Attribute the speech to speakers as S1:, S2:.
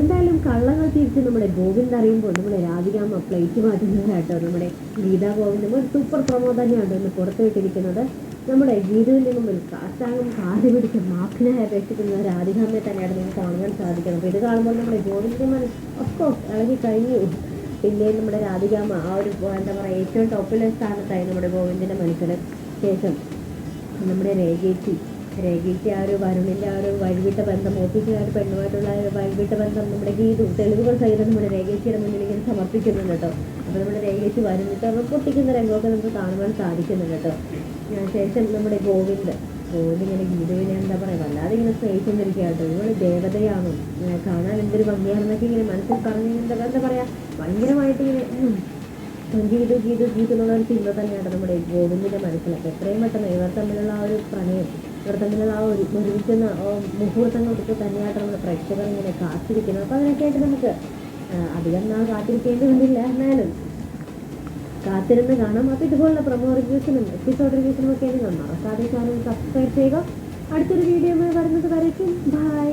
S1: എന്തായാലും കള്ളങ്ങൾ തിരിച്ച് നമ്മുടെ ഗോവിന്ദ് അറിയുമ്പോൾ നമ്മുടെ രാധികാമ്മ പ്ലേറ്റ് മാറ്റുന്നതായിട്ടോ നമ്മുടെ ഗീതാ ഗോവിന്ദം ഒരു സൂപ്പർ പ്രമോ തന്നെയാണ് ഇന്ന് പുറത്തുവിട്ടിരിക്കുന്നത്. നമ്മുടെ ഗീതുവിന്റെ മുമ്പിൽ കാറ്റാങ്ങും കാതി പിടിച്ച് മാഫിനായി അപേക്ഷിക്കുന്ന രാധികാമ്മയെ തന്നെയാണ് നിങ്ങൾക്ക് കാണാൻ സാധിക്കുന്നത്. അപ്പോൾ ഇത് കാണുമ്പോൾ നമ്മുടെ ഗോവിന്ദിന്റെ മനസ്സ് ഒഫ്കോഴ്സ് ഇളകി കഴിഞ്ഞു പിന്നെ നമ്മുടെ രാധികാമ ആ ഒരു എന്താ പറയുക ഏറ്റവും ടോപ്പിലെ സ്ഥാനത്തായി നമ്മുടെ ഗോവിന്ദിന്റെ മനസ്സിൽ ശേഷം നമ്മുടെ രേഖേച്ചി രേഖയ്ക്ക് ആ ഒരു വരുണിന്റെ ആ ഒരു വഴിവിട്ട ബന്ധം ഓഫീസിലെ ആ ഒരു പെണ്ണുമായിട്ടുള്ള ആ ഒരു വഴിവിട്ട ബന്ധം നമ്മുടെ ഗീതു തെളിവുകൾ സഹിതം നമ്മുടെ രേഖയ്ക്കിയുടെ മുന്നിൽ ഇങ്ങനെ സമർപ്പിക്കുന്നുണ്ട് കേട്ടോ. അപ്പോൾ നമ്മുടെ രേഖയ്ക്ക് വരുന്നിട്ട് അവർ പൊട്ടിക്കുന്ന രംഗമൊക്കെ നമുക്ക് കാണുവാൻ സാധിക്കുന്നുണ്ട് കേട്ടോ. ശേഷം നമ്മുടെ ഗോവിന്ദ് ഗോവിന്ദ് ഇങ്ങനെ ഗീതുവിനെ എന്താ പറയുക വല്ലാതെ ഇങ്ങനെ സ്നേഹിച്ചുകൊണ്ടിരിക്കുക കേട്ടോ. ദേവതയാണോ? കാണാൻ എന്തൊരു ഭംഗിയാണെന്നൊക്കെ ഇങ്ങനെ മനസ്സിൽ പറഞ്ഞ് എന്താ എന്താ പറയുക ഭയങ്കരമായിട്ട് ഇങ്ങനെ ഗീതു ഗീതു ഗീതു എന്നുള്ള ഒരു ചിന്ത തന്നെയാണ് നമ്മുടെ ഗോവിന്ദിന്റെ മനസ്സിലൊക്കെ. എത്രയും പെട്ടെന്ന് ഇവർ തമ്മിലുള്ള ആ ഒരു പ്രണയം തമ്മിലുള്ള ആ ഒരു ഒരുമിക്കുന്ന ആ മുഹൂർത്തങ്ങൾക്ക് തന്നെയായിട്ട് നമ്മുടെ പ്രേക്ഷകർ ഇങ്ങനെ കാത്തിരിക്കുന്നത് അപ്പോൾ അതിനൊക്കെയായിട്ട് നമുക്ക് അധികം നാൾ കാത്തിരിക്കേണ്ടി വന്നില്ല എന്നാലും കാത്തിരുന്ന് കാണാം. അപ്പോൾ ഇതുപോലുള്ള പ്രൊമോ റിവ്യൂസിനും എപ്പിസോഡ് റിവ്യൂസിനും ഒക്കെ നിങ്ങൾ മറക്കാതെ ചാനൽ സബ്സ്ക്രൈബ് ചെയ്യുക. അടുത്തൊരു വീഡിയോ വരുന്നത് വരയ്ക്കും. ബൈ